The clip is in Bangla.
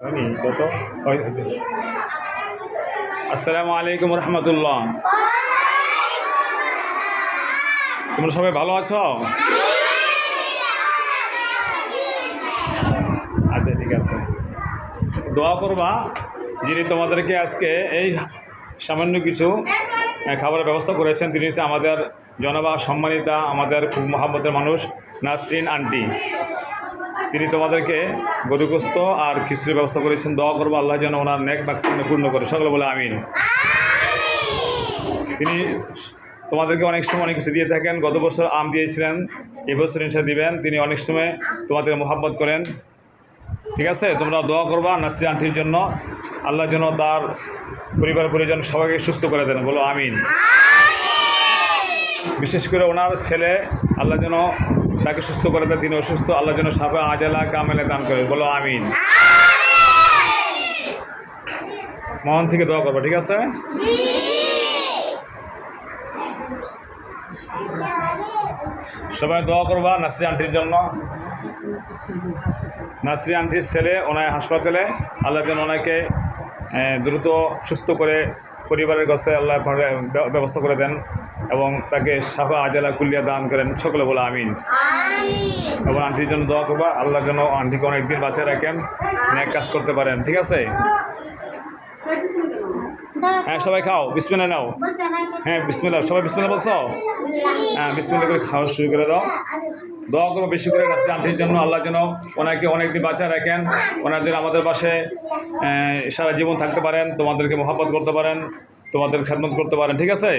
আমি ওই- আসসালামু আলাইকুম রহমতুল্লাহ। তোমরা সবাই ভালো আছো? আচ্ছা ঠিক আছে। দোয়া করবা যিনি তোমাদেরকে আজকে এই সামান্য কিছু খাবারের ব্যবস্থা করেছেন, তিনি হচ্ছে আমাদের জনবা সম্মানিতা, আমাদের খুব মহাব্বতের মানুষ, নাসরিন আন্টি। তিনি তোমাদেরকে গরুগ্রস্ত আর খিচুড়ির ব্যবস্থা করেছেন। দোয়া করব আল্লাহ যেন ওনার নেক বাক্সানে পূর্ণ করে। সকলে বলে আমিন। তিনি তোমাদেরকে অনেক সময় অনেক কিছু দিয়ে থাকেন। গত বছর আম দিয়েছিলেন এবছর ইনশা দিবেন। তিনি অনেক সময় তোমাদের মোহাব্বত করেন। ঠিক আছে? তোমরা দোয়া করবা নাসির আন্টির জন্য। আল্লাহ যেন তার পরিবার পরিজন সবাইকে সুস্থ করে দেন। বলো আমিন। বিশেষ করে ওনার ছেলে আল্লাহ যেন তাকে সুস্থ করে দেন তিনি অসুস্থ, আল্লাহ যেন সাফে আজালা কামেলে দান করে বলো আমিন। মন থেকে দোয়া করব, ঠিক আছে? সবাই দোয়া করবা নাসরি আন্টির জন্য। নাসরি আন্টির ছেলে ওনার হাসপাতালে, আল্লাহ যেন ওনাকে দ্রুত সুস্থ করে পরিবারের কাছে আল্লাহ ব্যবস্থা করে দেন এবং তাকে সাফা আজালা কুলিয়া দান করেন। সকলে বলে আমিন। এবং আন্টির জন্য দোয়া করবা। আল্লাহ যেন আন্টিকে অনেকদিন বাঁচিয়ে রাখেন অনেক কাজ করতে পারেন ঠিক আছে? হ্যাঁ সবাই খাও। বিসমিল্লা নাও। হ্যাঁ বিসমিল্লা সবাই বিসমিল্লা বলছো? হ্যাঁ বিসমিল্লা করে খাওয়া শুরু করে দাও। দোয়া করো বেশি করে নাসরি আন্টির জন্য। আল্লাহ যেন ওনাকে অনেকদিন বাঁচা রাখেন। ওনার জন্য আমাদের পাশে সারা জীবন থাকতে পারেন। তোমাদেরকে মহাব্বত করতে পারেন। তোমাদের খেদমত করতে পারেন। ঠিক আছে?